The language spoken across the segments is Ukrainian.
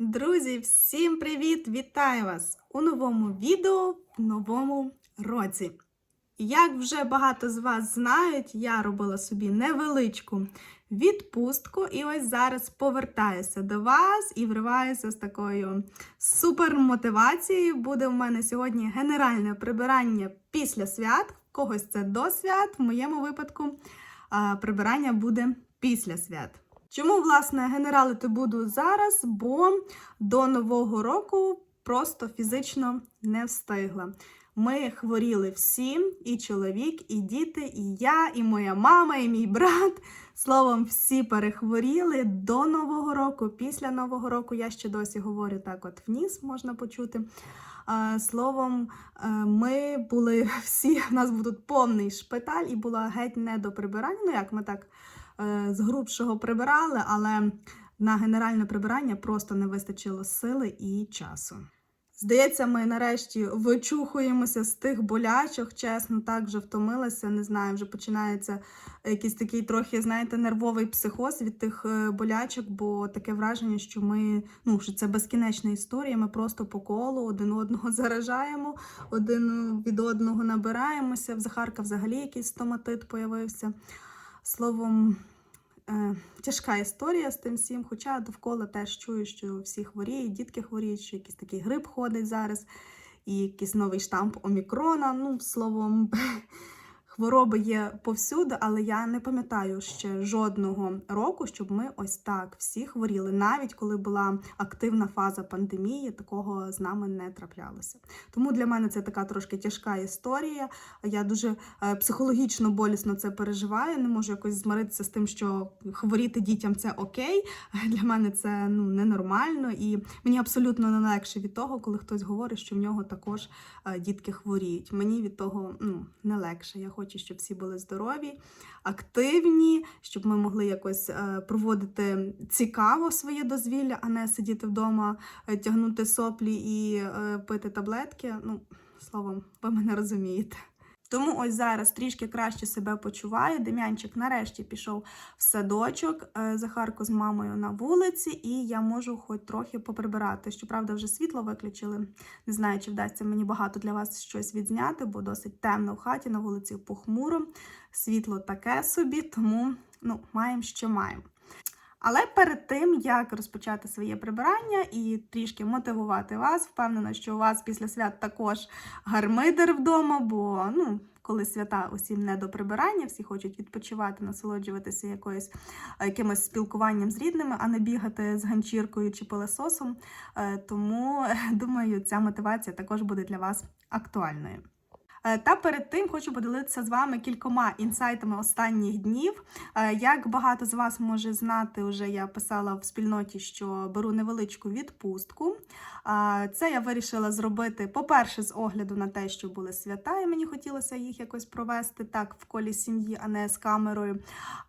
Друзі, всім привіт! Вітаю вас у новому відео в новому році. Як вже багато з вас знають, я робила собі невеличку відпустку, і ось зараз повертаюся до вас і вриваюся з такою супермотивацією. Буде в мене сьогодні генеральне прибирання після свят. В когось це до свят, в моєму випадку прибирання буде після свят. Чому, власне, генералити буду зараз? Бо до Нового року просто фізично не встигла. Ми хворіли всі, і чоловік, і діти, і я, і моя мама, і мій брат. Словом, всі перехворіли до Нового року. Після Нового року я ще досі говорю так, от в ніс можна почути. Словом, е, ми були всі, в нас був тут повний шпиталь і була геть не до прибирання. Ну як ми так з грубшого прибирали, але на генеральне прибирання просто не вистачило сили і часу. Здається, ми нарешті вичухуємося з тих болячок. Чесно, так вже втомилася. Не знаю, вже починається якийсь такий трохи, знаєте, нервовий психоз від тих е, болячок, бо таке враження, що ми ну що це безкінечна історія. Ми просто по колу один одного заражаємо, один від одного набираємося. В Захарка взагалі якийсь стоматит появився. Словом. Е, тяжка історія з тим всім, хоча довкола теж чую, що всі хворіють, дітки хворіють, що якийсь такий грип ходить зараз, і якийсь новий штамп омікрона. Ну, словом, хвороби є повсюди, але я не пам'ятаю ще жодного року, щоб ми ось так всі хворіли. Навіть коли була активна фаза пандемії, такого з нами не траплялося. Тому для мене це така трошки тяжка історія. Я дуже е, психологічно болісно це переживаю. Не можу якось змиритися з тим, що хворіти дітям це окей. Для мене це ну ненормально, і мені абсолютно не легше від того, коли хтось говорить, що в нього також е, дітки хворіють. Мені від того ну не легше. Я хочу, щоб всі були здорові, активні, щоб ми могли якось е, проводити цікаво своє дозвілля, а не сидіти вдома, е, тягнути соплі і е, пити таблетки. Ну, словом, ви мене розумієте. Тому ось зараз трішки краще себе почуваю. Дем'янчик нарешті пішов в садочок, е, Захарко з мамою на вулиці, і я можу хоч трохи поприбирати. Щоправда, вже світло виключили. Не знаю, чи вдасться мені багато для вас щось відзняти, бо досить темно в хаті, на вулиці похмуро. Світло таке собі, тому ну, маємо, що маємо. Але перед тим, як розпочати своє прибирання і трішки мотивувати вас, впевнена, що у вас після свят також гармидер вдома, бо ну, коли свята усім не до прибирання, всі хочуть відпочивати, насолоджуватися якоюсь якимось спілкуванням з рідними, а не бігати з ганчіркою чи пилососом. Е, Тому думаю, ця мотивація також буде для вас актуальною. Е, Та перед тим хочу поділитися з вами кількома інсайтами останніх днів. Е, Як багато з вас може знати, вже я писала в спільноті, що беру невеличку відпустку. Це я вирішила зробити, по-перше, з огляду на те, що були свята, і мені хотілося їх якось провести так в колі сім'ї, а не з камерою.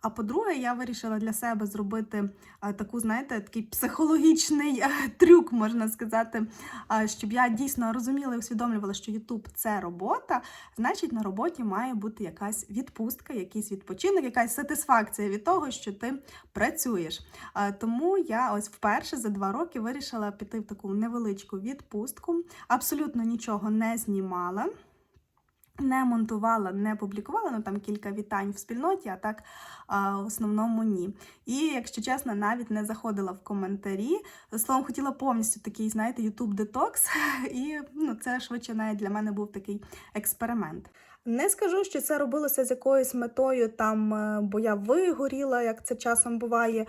А по-друге, я вирішила для себе зробити е, таку, знаєте, такий психологічний трюк, можна сказати, щоб я дійсно розуміла і усвідомлювала, що YouTube – це робота, значить на роботі має бути якась відпустка, якийсь відпочинок, якась сатисфакція від того, що ти працюєш. Тому я ось вперше за два роки вирішила піти в таку невеличку відпустку. Абсолютно нічого не знімала. Не монтувала, не публікувала, ну там кілька вітань в спільноті, а так а, в основному ні. І, якщо чесно, навіть не заходила в коментарі. Словом, хотіла повністю такий, знаєте, YouTube детокс, і ну, це швидше навіть для мене був такий експеримент. Не скажу, що це робилося з якоюсь метою, там, е, бо я вигоріла, як це часом буває е,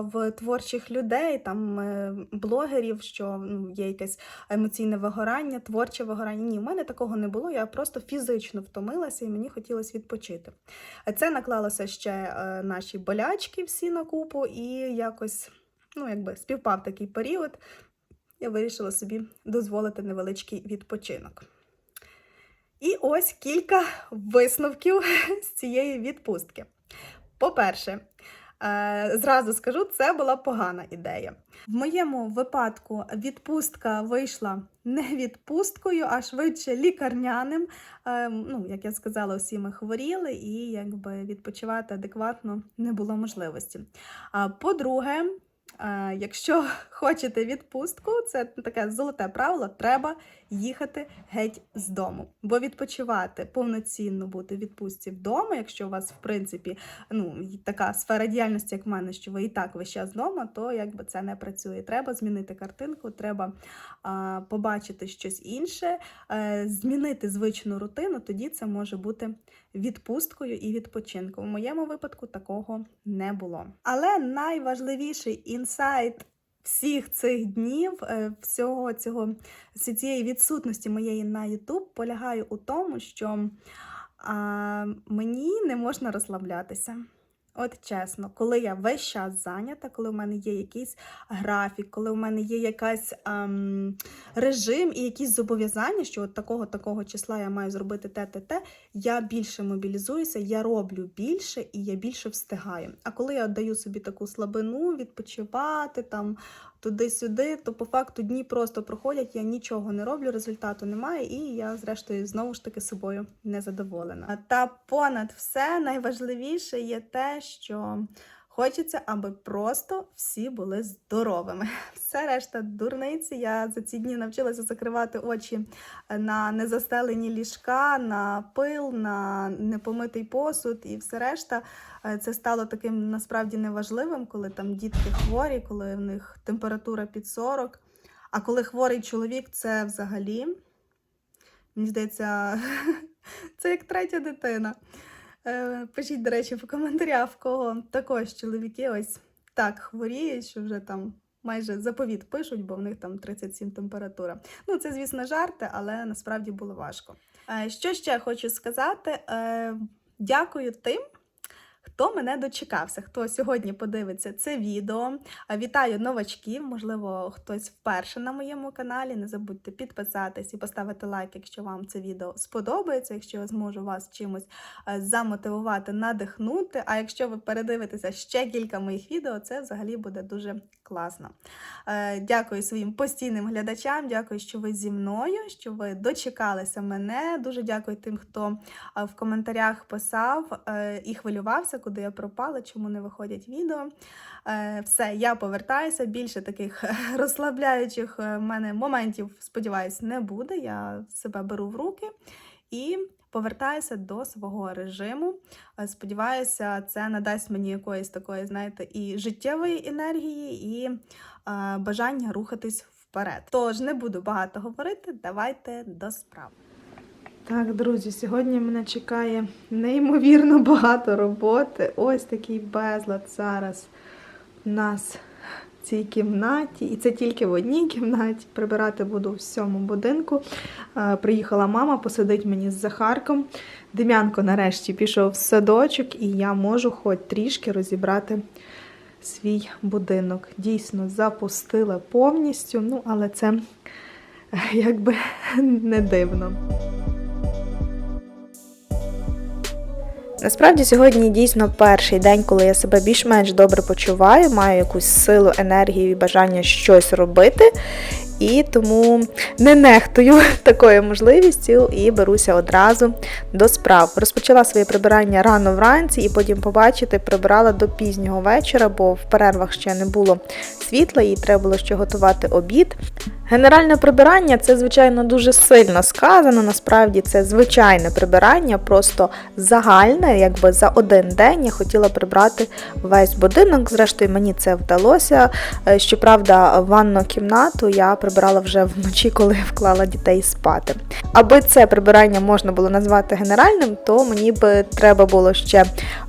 в творчих людей, там е, блогерів, що ну, є якесь емоційне вигорання, творче вигорання. Ні, в мене такого не було. Я просто фізично втомилася і мені хотілося відпочити. Це наклалося ще наші болячки всі на купу, і якось ну, якби співпав такий період. Я вирішила собі дозволити невеличкий відпочинок. І ось кілька висновків з цієї відпустки. По-перше, е, зразу скажу, це була погана ідея. В моєму випадку відпустка вийшла не відпусткою, а швидше лікарняним. Е, Ну, як я сказала, усі ми хворіли, і якби відпочивати адекватно не було можливості. По-друге, якщо хочете відпустку, це таке золоте правило, треба їхати геть з дому. Бо відпочивати повноцінно бути в відпустці вдома, якщо у вас, в принципі, ну, така сфера діяльності, як в мене, що ви і так весь час вдома, то якби це не працює. Треба змінити картинку, треба а, побачити щось інше, е, змінити звичну рутину, тоді це може бути відпусткою і відпочинком. У моєму випадку такого не було. Але найважливіший інсайт всіх цих днів, е, всього цього цієї відсутності моєї на YouTube полягає у тому, що а, мені не можна розслаблятися. От чесно, коли я весь час зайнята, коли в мене є якийсь графік, коли в мене є якась ем, режим і якісь зобов'язання, що от такого такого числа я маю зробити те, те, те, я більше мобілізуюся, я роблю більше і я більше встигаю. А коли я даю собі таку слабину, відпочивати там туди-сюди, то по факту дні просто проходять, я нічого не роблю, результату немає, і я, зрештою, знову ж таки собою не задоволена. Та понад все найважливіше є те, що хочеться, аби просто всі були здоровими. Все решта дурниці. Я за ці дні навчилася закривати очі на незастелені ліжка, на пил, на непомитий посуд і все решта. Е, Це стало таким насправді неважливим, коли там дітки хворі, коли в них температура під 40. А коли хворий чоловік, це взагалі, мені здається, це як третя дитина. Е, Пишіть, до речі, в коментарях, в кого також чоловіки ось так хворіють, що вже там майже заповіт пишуть, бо в них там 37 температура. Ну, це, звісно, жарти, але насправді було важко. Е, Що ще хочу сказати? Е, Дякую тим. Хто мене дочекався, хто сьогодні подивиться це відео. Вітаю новачків, можливо, хтось вперше на моєму каналі. Не забудьте підписатись і поставити лайк, якщо вам це відео сподобається, якщо я зможу вас чимось замотивувати, надихнути. А якщо ви передивитеся ще кілька моїх відео, це взагалі буде дуже класно. Е, Дякую своїм постійним глядачам, дякую, що ви зі мною, що ви дочекалися мене. Дуже дякую тим, хто е, в коментарях писав е, і хвилювався, куди я пропала, чому не виходять відео. Все, я повертаюся. Більше таких розслабляючих в мене моментів, сподіваюсь, не буде. Я себе беру в руки і повертаюся до свого режиму. Е, Сподіваюся, це надасть мені якоїсь такої, знаєте, і життєвої енергії, і е, бажання рухатись вперед. Тож не буду багато говорити, давайте до справ. Так, друзі, сьогодні мене чекає неймовірно багато роботи. Ось такий безлад зараз у нас цій кімнаті. І це тільки в одній кімнаті. Прибирати буду в всьому будинку. Е, Приїхала мама, посидить мені з Захарком. Дем'янко нарешті пішов в садочок, і я можу хоч трішки розібрати свій будинок. Дійсно, запустила повністю, ну, але це е, якби не дивно. Насправді сьогодні дійсно перший день, коли я себе більш-менш добре почуваю, маю якусь силу, енергію і бажання щось робити. І тому не нехтую такою можливістю і беруся одразу до справ. Розпочала своє прибирання рано вранці, і потім побачите, прибирала до пізнього вечора, бо в перервах ще не було світла, і треба було ще готувати обід. Генеральне прибирання це, звичайно, дуже сильно сказано. Насправді це звичайне прибирання, просто загальне, якби за один день я хотіла прибрати весь будинок. Зрештою, мені це вдалося. Е, Щоправда, ванну кімнату я прибирала вже вночі, коли вклала дітей спати. Аби це прибирання можна було назвати генеральним, то мені би треба було ще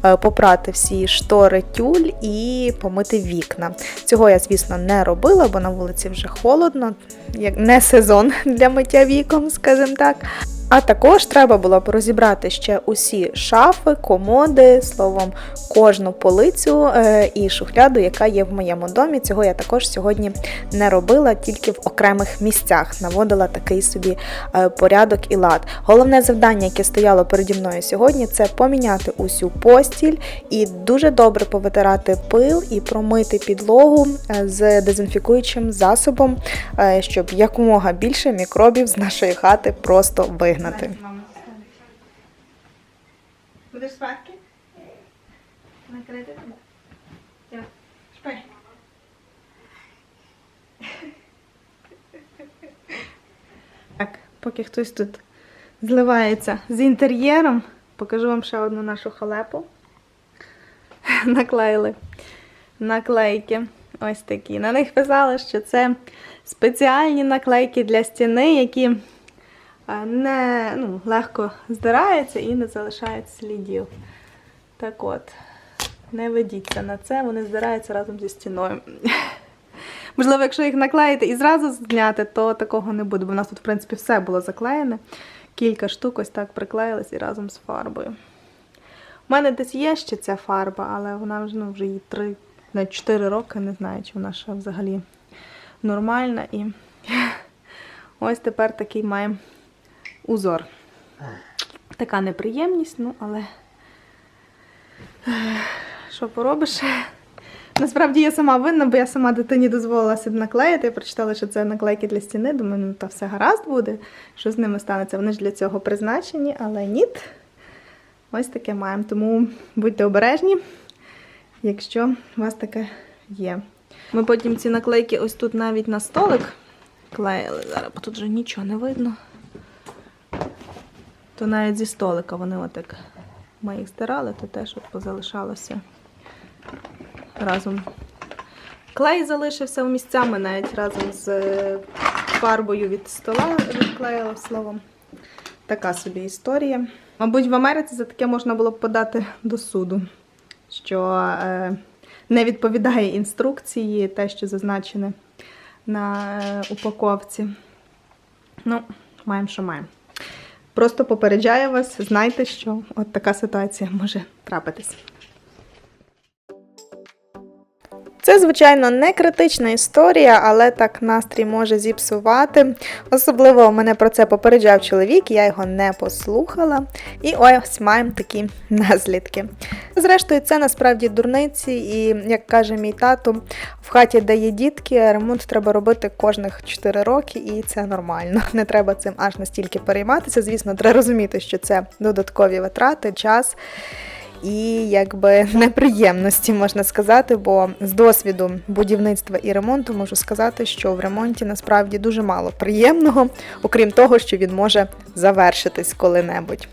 е, попрати всі штори тюль і помити вікна. Цього я, звісно, не робила, бо на вулиці вже холодно, як не сезон для миття вікон, скажімо так. А також треба було б розібрати ще усі шафи, комоди, словом, кожну полицю е, і шухляду, яка є в моєму домі. Цього я також сьогодні не робила, тільки в окремих місцях наводила такий собі е, порядок і лад. Головне завдання, яке стояло переді мною сьогодні, це поміняти усю постіль і дуже добре повитирати пил і промити підлогу е, з дезінфікуючим засобом, щоб якомога більше мікробів з нашої хати просто вигнати вигнати. Будеш спати? Накрити? Спи. Так, поки хтось тут зливається з інтер'єром, покажу вам ще одну нашу халепу. Наклеїли наклейки. Ось такі. На них писали, що це спеціальні наклейки для стіни, які не ну, легко здираються і не залишають слідів. Так от, не ведіться на це, вони здираються разом зі стіною. Можливо, якщо їх наклеїти і зразу зняти, то такого не буде, бо в нас тут, в принципі, все було заклеєне. Кілька штук ось так приклеїлись і разом з фарбою. У мене десь є ще ця фарба, але вона вже, ну, вже їй 3 на 4 роки, не знаю, чи вона ще взагалі нормальна. І ось тепер такий має узор. Така неприємність, ну, але що поробиш? Насправді я сама винна, бо я сама дитині дозволила собі наклеїти. Я прочитала, що це наклейки для стіни. Думаю, ну та все гаразд буде, що з ними станеться. Вони ж для цього призначені, але ні. Ось таке маємо. Тому будьте обережні, якщо у вас таке є. Ми потім ці наклейки ось тут навіть на столик клеїли. Зараз, бо тут вже нічого не видно. То навіть зі столика вони отак. Ми їх стирали, то теж от позалишалося разом. Клей залишився в місцями навіть разом з е, фарбою від стола відклеїла словом. Така собі історія. Мабуть, в Америці за таке можна було б подати до суду, що е, не відповідає інструкції, те, що зазначене на е, упаковці. Ну, маємо, що маємо. Просто попереджаю вас, знайте, що от така ситуація може трапитись. Це, звичайно, не критична історія, але так настрій може зіпсувати. Особливо мене про це попереджав чоловік, я його не послухала. І ось маємо такі наслідки. Зрештою, це насправді дурниці, і як каже мій тато, в хаті, де є дітки, ремонт треба робити кожних 4 роки, і це нормально. Не треба цим аж настільки перейматися. Звісно, треба розуміти, що це додаткові витрати, час і якби неприємності можна сказати, бо з досвіду будівництва і ремонту можу сказати, що в ремонті насправді дуже мало приємного, окрім того, що він може завершитись коли-небудь.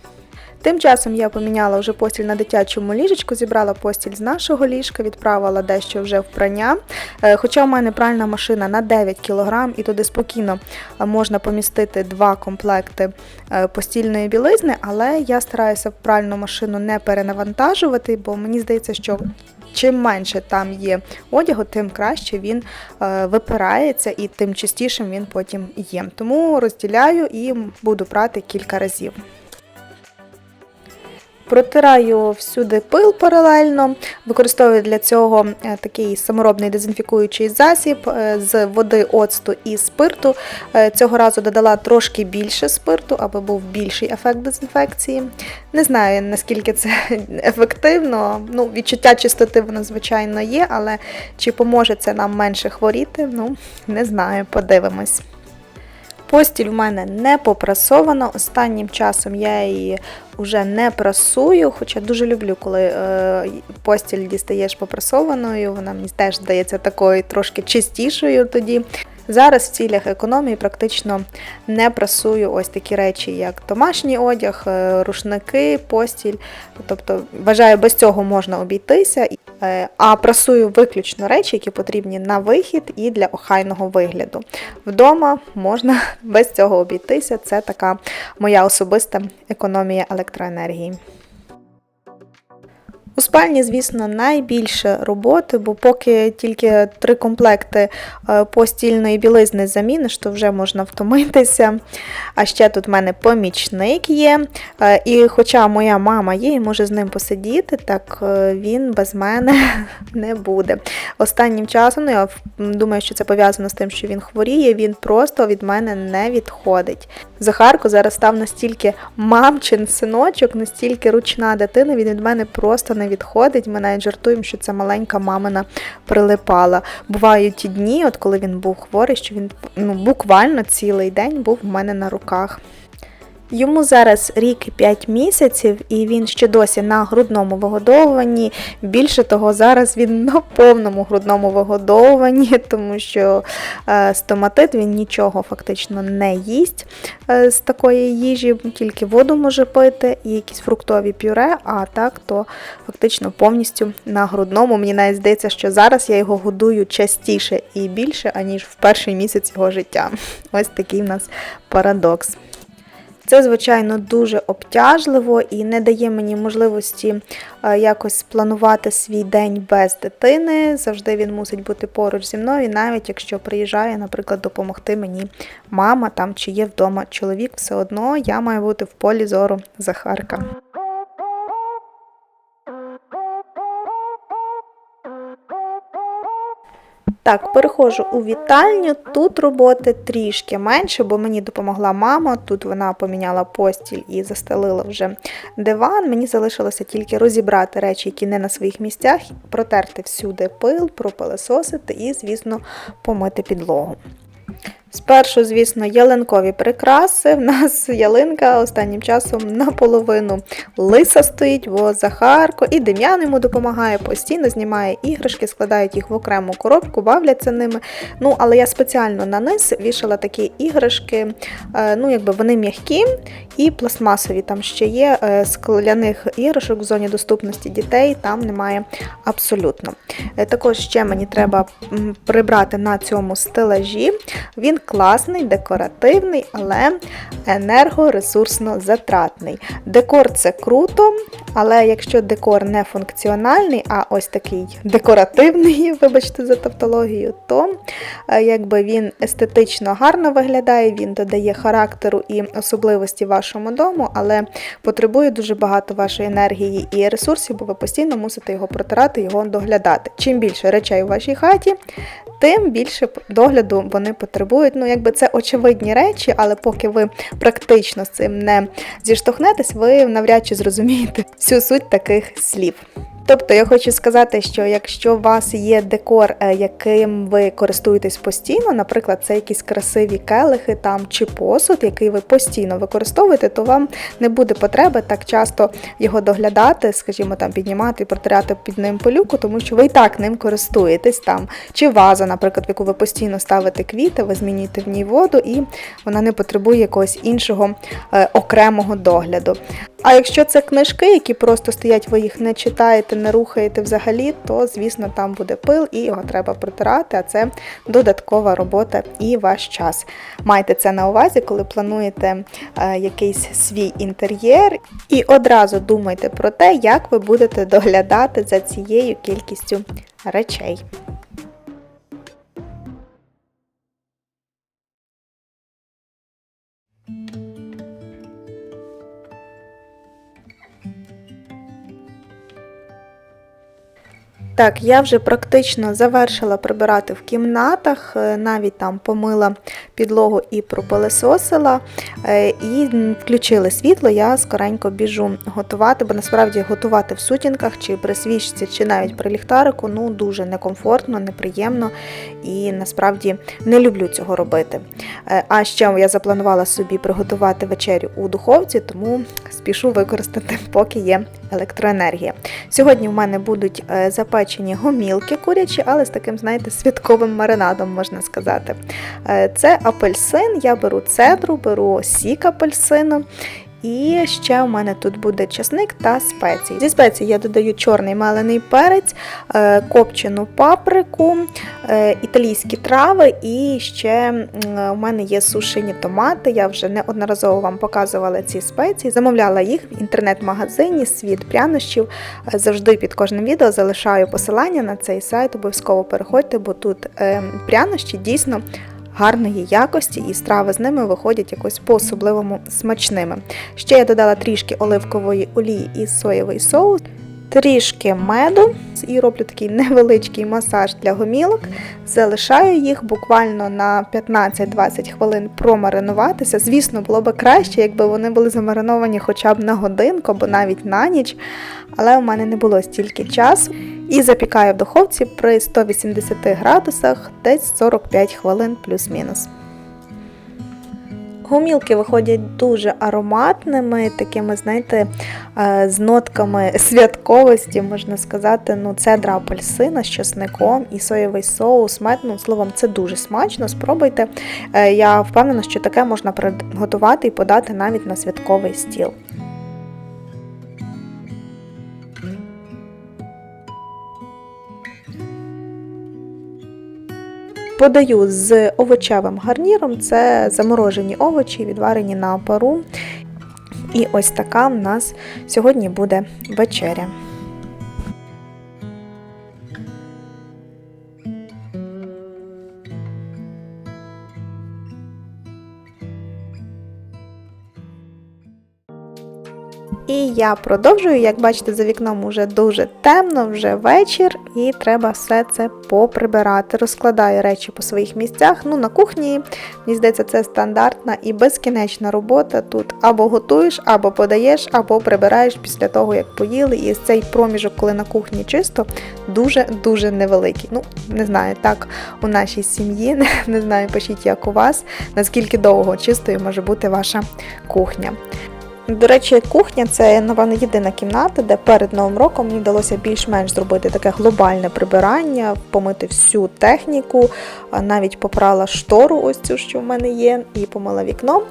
Тим часом я поміняла вже постіль на дитячому ліжечку, зібрала постіль з нашого ліжка, відправила дещо вже в прання. Е, Хоча в мене пральна машина на 9 кг, і туди спокійно е, можна помістити два комплекти е, постільної білизни, але я стараюся пральну машину не перенавантажувати, бо мені здається, що чим менше там є одягу, тим краще він випирається і тим чистішим він потім є. Тому розділяю і буду прати кілька разів. Протираю всюди пил паралельно, використовую для цього е, такий саморобний дезінфікуючий засіб е, з води, оцту і спирту. Е, Цього разу додала трошки більше спирту, аби був більший ефект дезінфекції. Не знаю, наскільки це ефективно. Ну, відчуття чистоти воно, звичайно, є, але чи поможе це нам менше хворіти, ну, не знаю, подивимось. Постіль в мене не попрасована. Останнім часом я її вже не прасую, хоча дуже люблю, коли е, постіль дістаєш попрасованою. Вона мені теж здається такою трошки чистішою тоді. Зараз в цілях економії практично не прасую ось такі речі, як домашній одяг, е, рушники, постіль. Тобто, вважаю, без цього можна обійтися. Е, А прасую виключно речі, які потрібні на вихід і для охайного вигляду. Вдома можна без цього обійтися. Це така моя особиста економія електроенергії. У спальні, звісно, найбільше роботи, бо поки тільки три комплекти е, постільної білизни заміниш, то вже можна втомитися. А ще тут в мене помічник є. Е, І хоча моя мама є і може з ним посидіти, так е, він без мене не буде. Останнім часом, ну я думаю, що це пов'язано з тим, що він хворіє, він просто від мене не відходить. Захарко зараз став настільки мамчин синочок, настільки ручна дитина, він від мене просто не відходить. Ми навіть жартуємо, що це маленька мамина прилипала. Бувають ті дні, от коли він був хворий, що він ну, буквально цілий день був у мене на руках. Йому зараз рік і 5 місяців, і він ще досі на грудному вигодовуванні. Більше того, зараз він на повному грудному вигодовуванні, тому що е, стоматит він нічого фактично не їсть е, з такої їжі, тільки воду може пити і якісь фруктові пюре, а так то фактично повністю на грудному. Мені навіть здається, що зараз я його годую частіше і більше, аніж в перший місяць його життя. Ось такий в нас парадокс. Це, звичайно, дуже обтяжливо і не дає мені можливості е, якось спланувати свій день без дитини. Завжди він мусить бути поруч зі мною, навіть якщо приїжджає, наприклад, допомогти мені мама там чи є вдома чоловік, все одно я маю бути в полі зору Захарка. Так, переходжу у вітальню. Тут роботи трішки менше, бо мені допомогла мама. Тут вона поміняла постіль і застелила вже диван. Мені залишилося тільки розібрати речі, які не на своїх місцях, протерти всюди пил, пропилесосити і, звісно, помити підлогу. Спершу, звісно, ялинкові прикраси. В нас ялинка останнім часом наполовину лиса стоїть, бо Захарко і Дем'ян йому допомагає, постійно знімає іграшки, складають їх в окрему коробку, бавляться ними. Ну, але я спеціально на низ вішала такі іграшки, е, ну, якби вони м'які і пластмасові. Там ще є е, скляних іграшок в зоні доступності дітей, там немає абсолютно. Е, Також ще мені треба прибрати на цьому стелажі. Він класний, декоративний, але енергоресурсно затратний. Декор це круто, але якщо декор не функціональний, а ось такий декоративний, вибачте за тавтологію, то е, якби він естетично гарно виглядає, він додає характеру і особливості вашому дому, але потребує дуже багато вашої енергії і ресурсів, бо ви постійно мусите його протирати, його доглядати. Чим більше речей у вашій хаті, тим більше догляду вони потребують. Ну, якби це очевидні речі, але поки ви практично з цим не зіштовхнетесь, ви навряд чи зрозумієте всю суть таких слів. Тобто я хочу сказати, що якщо у вас є декор, е, яким ви користуєтесь постійно, наприклад, це якісь красиві келихи там чи посуд, який ви постійно використовуєте, то вам не буде потреби так часто його доглядати, скажімо, там піднімати і протирати під ним пилюку, тому що ви і так ним користуєтесь там. Чи ваза, наприклад, в яку ви постійно ставите квіти, ви змінюєте в ній воду, і вона не потребує якогось іншого е, окремого догляду. А якщо це книжки, які просто стоять, ви їх не читаєте, не рухаєте взагалі, то звісно там буде пил і його треба протирати, а це додаткова робота і ваш час. Майте це на увазі, коли плануєте е, якийсь свій інтер'єр, і одразу думайте про те, як ви будете доглядати за цією кількістю речей. Так, я вже практично завершила прибирати в кімнатах, е, навіть там помила підлогу і пропилесосила, е, і включили світло, я скоренько біжу готувати, бо насправді готувати в сутінках, чи при свічці, чи навіть при ліхтарику, ну дуже некомфортно, неприємно і насправді не люблю цього робити. Е, А ще я запланувала собі приготувати вечерю у духовці, тому спішу використати, поки є електроенергія. Сьогодні в мене будуть е, запечені гомілки курячі, але з таким, знаєте, святковим маринадом, можна сказати. Е, Це апельсин, я беру цедру, беру сік апельсину. І ще у мене тут буде часник та спеції. Зі спецій я додаю чорний мелений перець, е, копчену паприку, е, італійські трави і ще у мене є сушені томати. Я вже неодноразово вам показувала ці спеції. Замовляла їх в інтернет-магазині Світ прянощів. Е, Завжди під кожним відео залишаю посилання на цей сайт. Обов'язково переходьте, бо тут е, прянощі дійсно гарної якості, і страви з ними виходять якось по-особливому смачними. Ще я додала трішки оливкової олії і соєвий соус, трішки меду і роблю такий невеличкий масаж для гомілок. Залишаю їх буквально на 15-20 хвилин промаринуватися. Звісно, було б краще, якби вони були замариновані хоча б на годинку або навіть на ніч, але у мене не було стільки часу. І запікаю в духовці при 180 градусах десь 45 хвилин плюс-мінус. Гумілки виходять дуже ароматними, такими, знаєте, е, з нотками святковості, можна сказати. Ну, цедра апельсина з чесником і соєвий соус, мед. Ну, словом, це дуже смачно. Спробуйте. Е, Я впевнена, що таке можна приготувати і подати навіть на святковий стіл. Подаю з овочевим гарніром. Це заморожені овочі, відварені на пару. І ось така в нас сьогодні буде вечеря. Я продовжую, як бачите, за вікном уже дуже темно, вже вечір, і треба все це поприбирати. Розкладаю речі по своїх місцях. Ну, на кухні, мені здається, це стандартна і безкінечна робота. Тут або готуєш, або подаєш, або прибираєш після того, як поїли. І цей проміжок, коли на кухні чисто, дуже-дуже невеликий. Ну, не знаю, так у нашій сім'ї, не, не знаю, пишіть, як у вас, наскільки довго чистою може бути ваша кухня. До речі, кухня це, напевно, єдина кімната, де перед Новим роком мені вдалося більш-менш зробити таке глобальне прибирання, помити всю техніку, навіть попрала штору, ось цю, що в мене є, і помила вікно.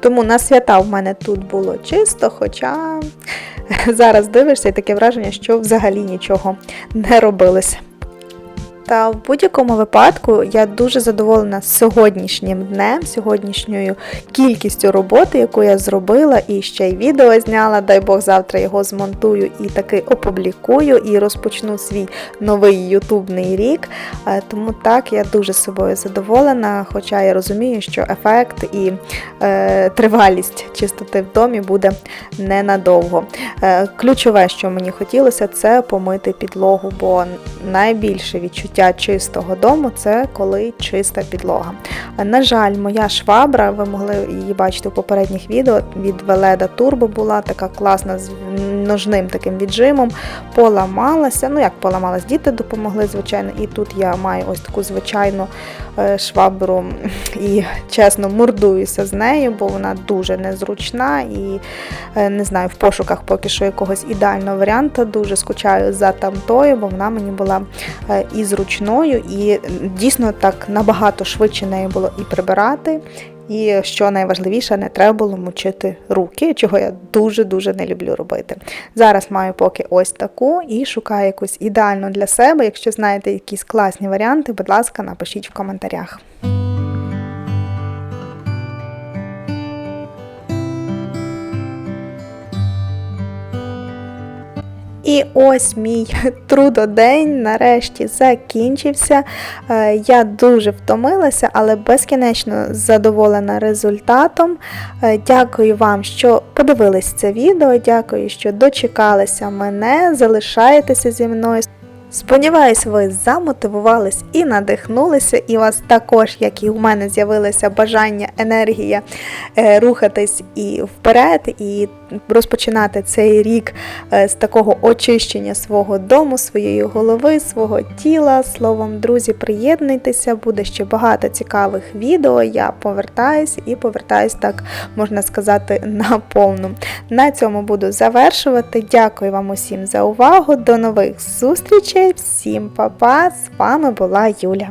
Тому на свята в мене тут було чисто, хоча зараз дивишся і таке враження, що взагалі нічого не робилося. Та в будь-якому випадку я дуже задоволена сьогоднішнім днем, сьогоднішньою кількістю роботи, яку я зробила, і ще й відео зняла. Дай Бог, завтра його змонтую і таки опублікую, і розпочну свій новий ютубний рік. Е, Тому так, я дуже собою задоволена, хоча я розумію, що ефект і е, тривалість чистоти в домі буде ненадовго. Е, ключове, що мені хотілося, це помити підлогу, бо найбільше відчуття чистого дому це коли чиста підлога. На жаль, моя швабра, ви могли її бачити у попередніх відео, від Веледа Turbo була така класна з ножним таким віджимом, поламалася. Ну як поламалась, діти допомогли, звичайно, і тут я маю ось таку звичайну е, швабру і чесно мордуюся з нею, бо вона дуже незручна і е, не знаю, в пошуках поки що якогось ідеального варіанту. Дуже скучаю за тамтою, бо вона мені була е, і зручною, і дійсно так набагато швидше нею було і прибирати. І що найважливіше, не треба було мучити руки, чого я дуже-дуже не люблю робити. Зараз маю поки ось таку і шукаю якусь ідеальну для себе. Якщо знаєте якісь класні варіанти, будь ласка, напишіть в коментарях. І ось мій трудодень нарешті закінчився. Е, Я дуже втомилася, але безкінечно задоволена результатом. Е, Дякую вам, що подивились це відео. Дякую, що дочекалися мене, залишаєтеся зі мною. Сподіваюсь, ви замотивувались і надихнулися, і у вас також, як і у мене, з'явилося бажання, енергія е, рухатись і вперед, і розпочинати цей рік е, з такого очищення свого дому, своєї голови, свого тіла. Словом, друзі, приєднуйтеся, буде ще багато цікавих відео. Я повертаюсь і повертаюсь, так можна сказати, на повну. На цьому буду завершувати. Дякую вам усім за увагу. До нових зустрічей! Всім па-па! З вами була Юля.